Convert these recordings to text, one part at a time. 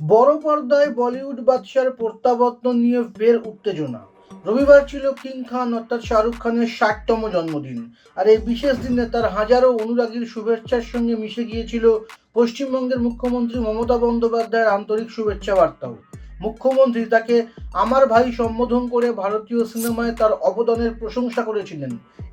বড় পর্দায় বলিউড বাদশার প্রত্যাবর্তন নিয়ে ফের উত্তেজনা। রবিবার ছিল কিং খান অর্থাৎ শাহরুখ খানের ষাটতম জন্মদিন। আর এই বিশেষ দিনে তার হাজারো অনুরাগীর শুভেচ্ছার সঙ্গে মিশে গিয়েছিল পশ্চিমবঙ্গের মুখ্যমন্ত্রী মমতা বন্দ্যোপাধ্যায়ের আন্তরিক শুভেচ্ছা বার্তাও। মুখ্যমন্ত্রী তাকে আমার ভাই সম্বোধন করে ভারতীয় সিনেমায় তার অবদানের প্রশংসা করেছিলেন।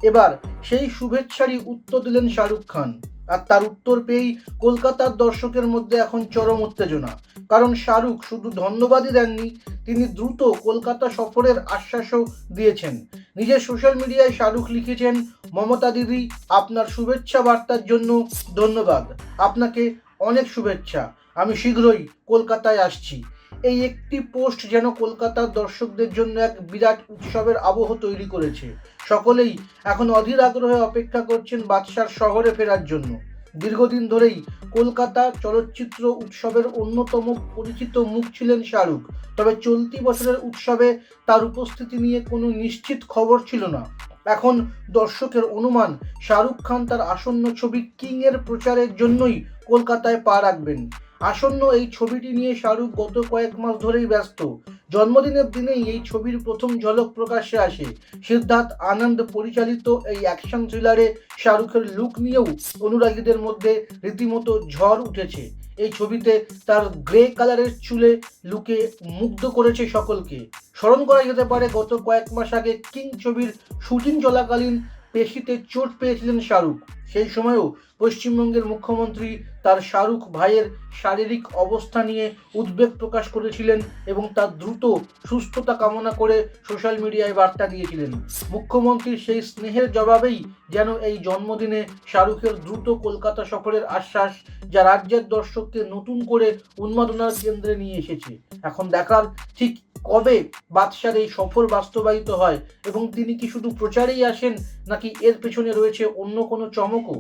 এবার সেই শুভেচ্ছারই উত্তর দিলেন শাহরুখ খান। আর তার উত্তর পেয়েই কলকাতার দর্শকের মধ্যে এখন চরম উত্তেজনা। কারণ শাহরুখ শুধু ধন্যবাদই দেননি, তিনি দ্রুত কলকাতা সফরের আশ্বাসও দিয়েছেন। নিজের সোশ্যাল মিডিয়ায় শাহরুখ লিখেছেন, মমতা দিদি, আপনার শুভেচ্ছা বার্তার জন্য ধন্যবাদ। আপনাকে অনেক শুভেচ্ছা। আমি শীঘ্রই কলকাতায় আসছি। এই একটি পোস্ট যেন কলকাতার দর্শকদের জন্য এক বিরাট উৎসবের আবহ তৈরি করেছে। সকলেই এখন অধীর আগ্রহে অপেক্ষা করছেন বাদশার শহরে ফেরার জন্য। দীর্ঘদিন ধরেই কলকাতা চলচ্চিত্র উৎসবের অন্যতম পরিচিত মুখ ছিলেন শাহরুখ। তবে চলতি বছরের উৎসবে তার উপস্থিতি নিয়ে কোনো নিশ্চিত খবর ছিল না। এখন দর্শকের অনুমান, শাহরুখ খান তার আসন্ন ছবি কিং এর প্রচারের জন্যই কলকাতায় পা রাখবেন। আসন্ন এই ছবিটি নিয়ে শাহরুখ গত কয়েক মাস ধরেই ব্যস্ত। জন্মদিনের দিনেই এই ছবির প্রথম ঝলক প্রকাশ্যে আসে। সিদ্ধার্থ আনন্দ পরিচালিত এই অ্যাকশন থ্রিলারে শাহরুখের লুক নিয়েও অনুরাগীদের মধ্যে রীতিমতো ঝড় উঠেছে। এই ছবিতে তার গ্রে কালারের চুলে লুকে মুগ্ধ করেছে সকলকে। স্মরণ করা যেতে পারে, গত কয়েক মাস আগে কিং ছবির শুটিং চলাকালীন পেশিতে চোট পেয়েছিলেন শাহরুখ। সেই সময়েও পশ্চিমবঙ্গের মুখ্যমন্ত্রী তার শাহরুখ ভাইয়ের শারীরিক অবস্থা নিয়ে উদ্বেগ প্রকাশ করেছিলেন এবং তার দ্রুত সুস্থতা কামনা করে সোশ্যাল মিডিয়ায় বার্তা দিয়েছিলেন। মুখ্যমন্ত্রীর সেই স্নেহের জবাবেই যেন এই জন্মদিনে শাহরুখের দ্রুত কলকাতা সফরের আশ্বাস যা রাজ্যের দর্শককে নতুন করে উন্মাদনার কেন্দ্রে নিয়ে এসেছে। এখন দেখার ঠিক কবে বাদশার এই সফল বাস্তবায়িত হয় এবং তিনি কি শুধু প্রচারেই আসেন নাকি এর পেছনে রয়েছে অন্য কোনো চমকও?